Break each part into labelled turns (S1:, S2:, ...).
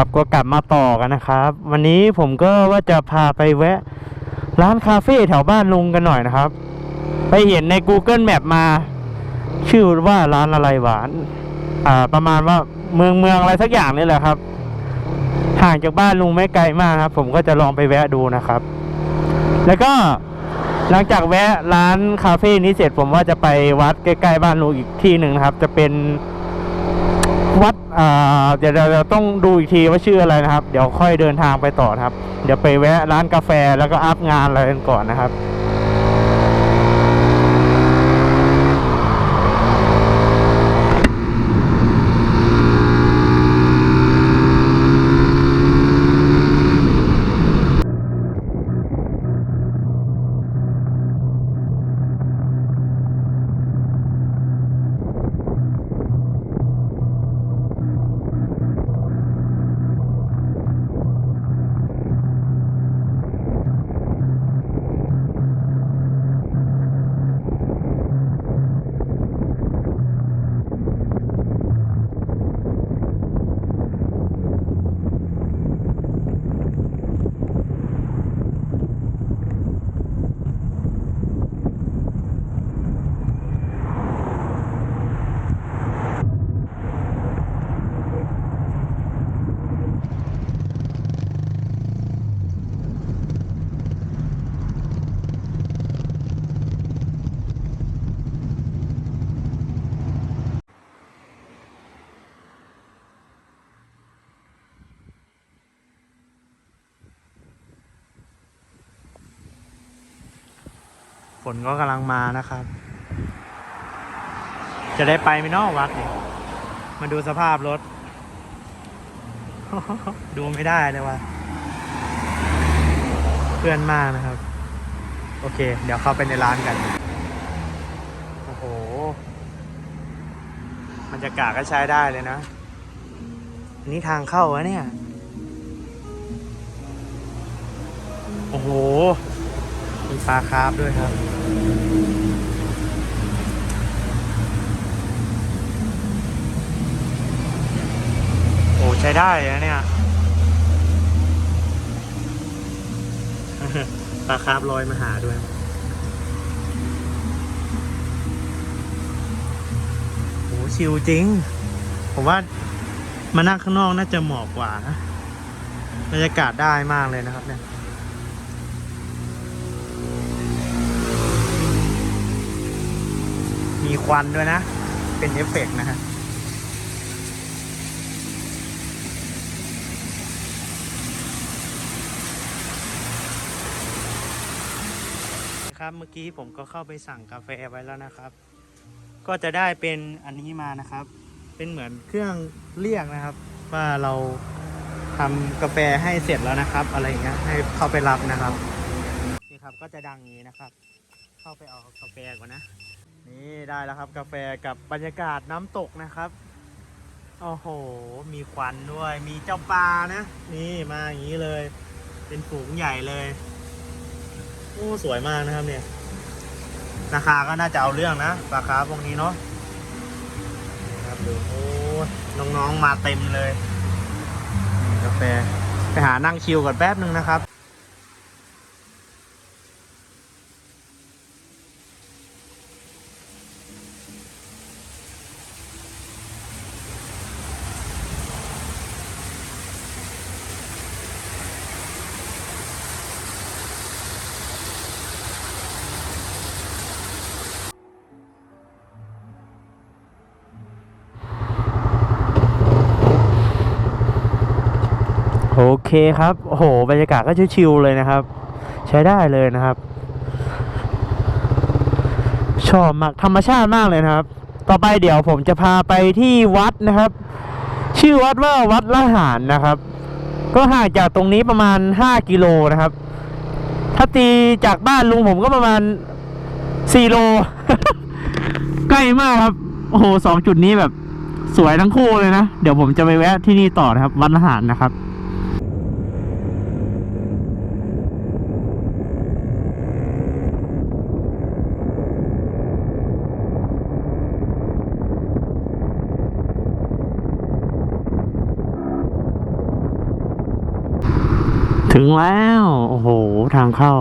S1: ครับก็กลับมาต่อกันนะครับ วันนี้ผมก็ว่าจะพาไปแวะ ร้านคาเฟ่แถวบ้านลุงกันหน่อยนะครับ ไปเห็นใน Google Map มา ชื่อว่าร้านอะไรหวาน อ่า ประมาณว่าเมืองเมืองอะไรสักอย่างนี่แหละครับห่างจากบ้านลุงไม่ไกลมากครับ ผมก็จะลองไปแวะดูนะครับ แล้วก็หลังจากแวะร้านคาเฟ่นี้เสร็จผมว่าจะไปวัดใกล้ๆบ้านลุงอีกที่หนึ่งนะครับ จะเป็น เดี๋ยวเราต้องดูอีกทีว่าชื่ออะไรนะครับ เดี๋ยวค่อยเดินทางไปต่อนะครับ เดี๋ยวไปแวะร้านกาแฟแล้วก็อัพงานอะไรกันก่อนนะครับ นก็กำลังมานะครับ จะได้ไปไหมเนอกวัดเนี่ยมาดูสภาพรถ ดูไม่ได้เลยว่ะเพื่อนมากนะครับ โอเค เดี๋ยวเข้าไปในร้านกัน โอ้โหบรรยากาศก็ใช้ได้เลยนะ อันนี้ทางเข้าวะเนี่ย โอ้โหมีปลาคาร์ฟด้วยครับ โอ้ใช้ได้เลยนะเนี่ยปลาคาร์ฟลอยมาหาด้วยโอ้ชิลจริง ผมว่ามานั่งข้างนอกน่าจะเหมาะกว่านะบรรยากาศได้มากเลยนะครับเนี่ย ควันด้วยนะ เป็นเอฟเฟกต์นะฮะครับเมื่อกี้ผมก็เข้าไปสั่งกาแฟไว้แล้วนะครับ ก็จะได้เป็นอันนี้มานะครับ เป็นเหมือนเครื่องเรียกนะครับ ว่าเราทำกาแฟให้เสร็จแล้วนะครับ อะไรอย่างเงี้ยให้เข้าไปรับนะครับนี่ครับก็จะดังอย่างนี้นะครับ เข้าไปเอากาแฟก่อนนะ นี่ได้แล้วครับกาแฟกับบรรยากาศน้ำตกนะครับโอ้โห มีควันด้วย มีเจ้าปลานะ นี่มาอย่างนี้เลย เป็นฝูงใหญ่เลย โอ้ สวยมากนะครับเนี่ย ราคาก็น่าจะเอาเรื่องนะราคาพวกนี้เนาะครับดูโอ้น้องๆมาเต็มเลย กาแฟ ไปหานั่งชิลก่อนแป๊บนึงนะครับ โอเคครับโอ้โหบรรยากาศก็ชิวๆเลยนะครับ ใช้ได้เลยนะครับ ชอบมากธรรมชาติมากเลยนะครับ ต่อไปเดี๋ยวผมจะพาไปที่วัดนะครับ ชื่อวัดว่าวัดละหารนะครับ ก็ห่างจากตรงนี้ประมาณ 5 กิโลนะครับ ถ้าตีจากบ้านลุงผมก็ประมาณ4โล ใกล้มากครับ โอ้โหสองจุดนี้แบบสวยทั้งคู่เลยนะ เดี๋ยวผมจะไปแวะที่นี่ต่อนะครับ วัดละหารนะครับ ถึงแล้ว โอ้โห ทางเข้า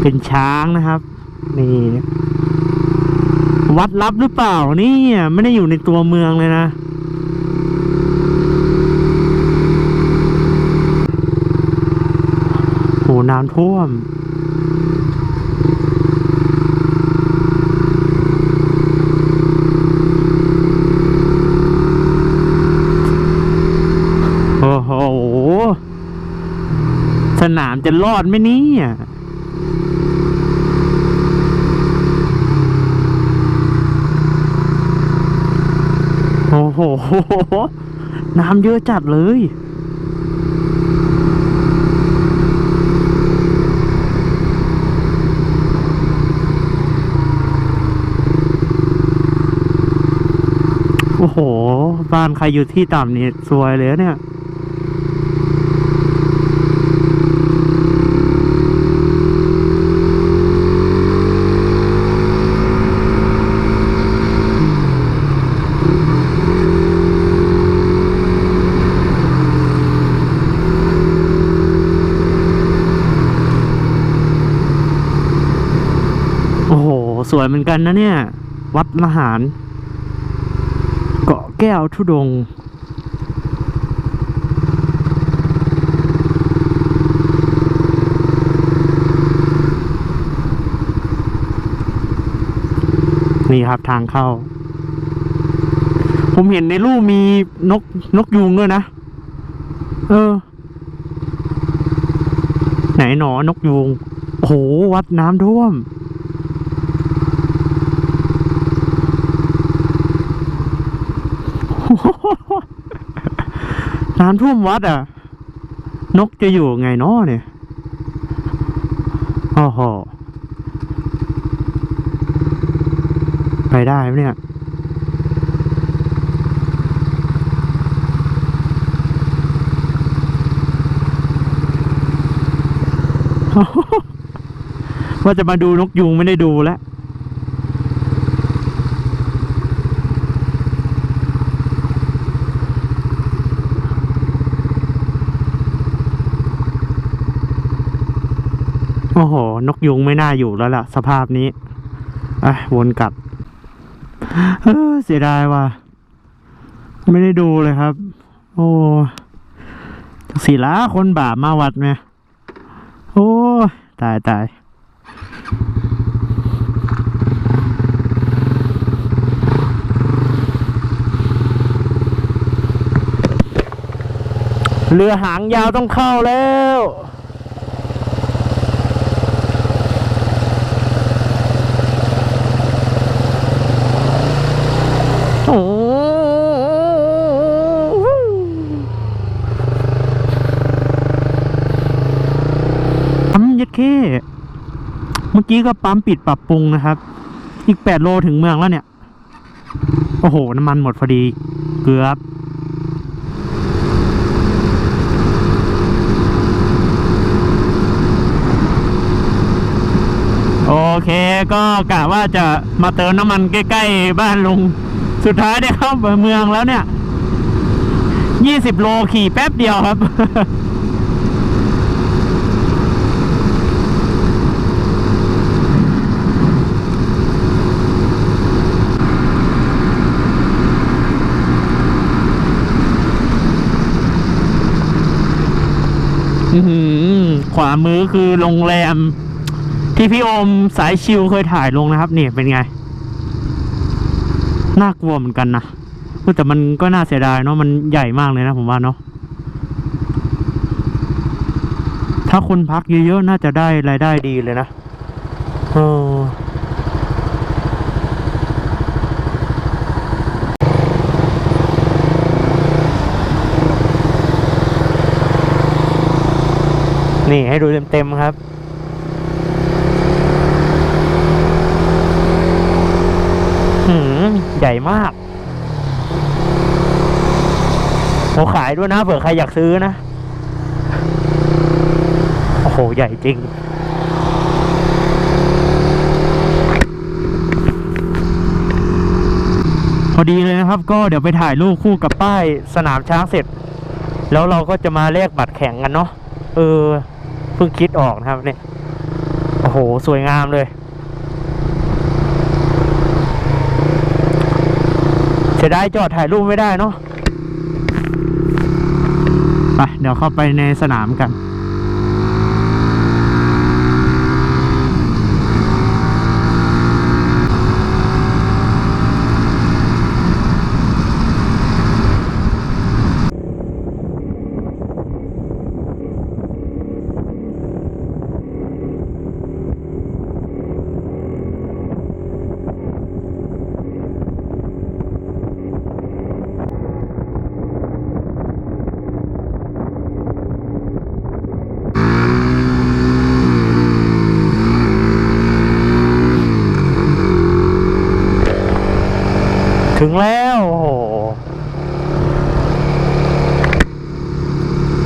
S1: เป็นช้างนะครับ นี่ วัดลับหรือเปล่าเนี่ยไม่ได้อยู่ในตัวเมืองเลยนะ โห น้ำท่วม โอ้โห สนาม จะรอดไหมเนี่ยโอ้โห น้ำเยอะจัดเลย โอ้โห บ้านใครอยู่ที่ต่ำนี่สวยเลยเนี่ย วยเหมือนกันนะเนี่ย วัดละหาร เกาะแก้วทุดง นี่ครับทางเข้า ผมเห็นในรูปมีนกนกยูงด้วยนะ เออ ไหนหนอนกยูงโอ้โหวัดน้ำท่วม น้ำท่วมวัดอะ นกจะอยู่ไงนาะเนี่ยโอ้โหไปได้ไหมเนี่ยว่าจะมาดูนกยุงไม่ได้ดูแล้ว อ้โห นกยุงไม่น่าอยู่แล้วล่ะ สภาพนี้อะวนกลับเสียดายว่ะ ไม่ได้ดูเลยครับ โอ้สีละคนบาปมาวัดไหมโอ้ตายตายเรือหางยาวต้องเข้าแล้ว โอ้ปั๊มยัดเข้เมื่อ กี้ก็ปั๊มปิดปรับปรุงนะครับ อีกแปดโลถึงเมืองแล้วเนี่ย โอ้โห น้ำมันหมดพอดี เกือบโอเคก็กะว่าจะมาเติมน้ำมันใกล้ๆบ้านลุง สุดท้ายได้เข้าเมืองแล้วเนี่ยยี่สิบโลขี่แป๊บเดียวครับ ขวามือคือโรงแรม ที่พี่โอมสายชิวเคยถ่ายลงนะครับนี่เป็นไง น่ากลัวเหมือนกันนะแต่มันก็น่าเสียดายเนาะมันใหญ่มากเลยนะผมว่าเนาะถ้าคนพักเยอะๆน่าจะได้รายได้ดีเลยนะเออ นี่ให้ดูเต็มๆครับหืมใหญ่มากโอ้ขายด้วยนะเผื่อใครอยากซื้อนะ โอ้โห ใหญ่จริง พอดีเลยนะครับ ก็เดี๋ยวไปถ่ายรูปคู่กับป้ายสนามช้างเสร็จ แล้วเราก็จะมาแลกบัตรแข่งกันเนาะเออ เพิ่งคิดออกนะครับเนี่ยโอ้โห สวยงามเลยเสียดายจอดถ่ายรูปไม่ได้เนาะไปเดี๋ยวเข้าไปในสนามกัน ถึงแล้วโอ้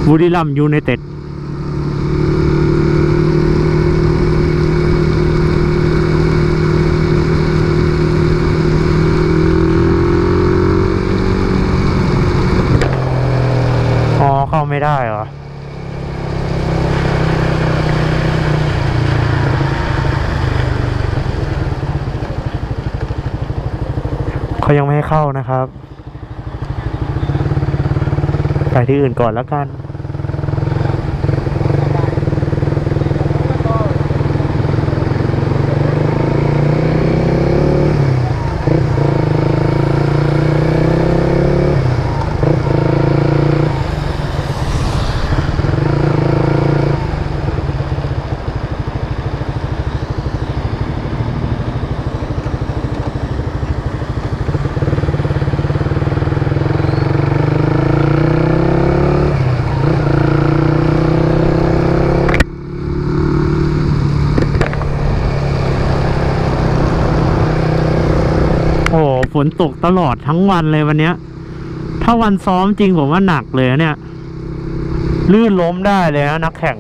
S1: บุรีรัมยูไนเต็ด อ๋อ เข้าไม่ได้เหรอ เขายังไม่ให้เข้านะครับ ไปที่อื่นก่อนแล้วกัน ฝนตกตลอดทั้งวันเลยวันเนี้ย ถ้าวันซ้อมจริงผมว่าหนักเลยเนี่ย ลื่นล้มได้เลยนะนักแข่ง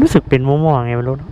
S1: รู้สึก เป็นม่วๆไงไม่รู้นะ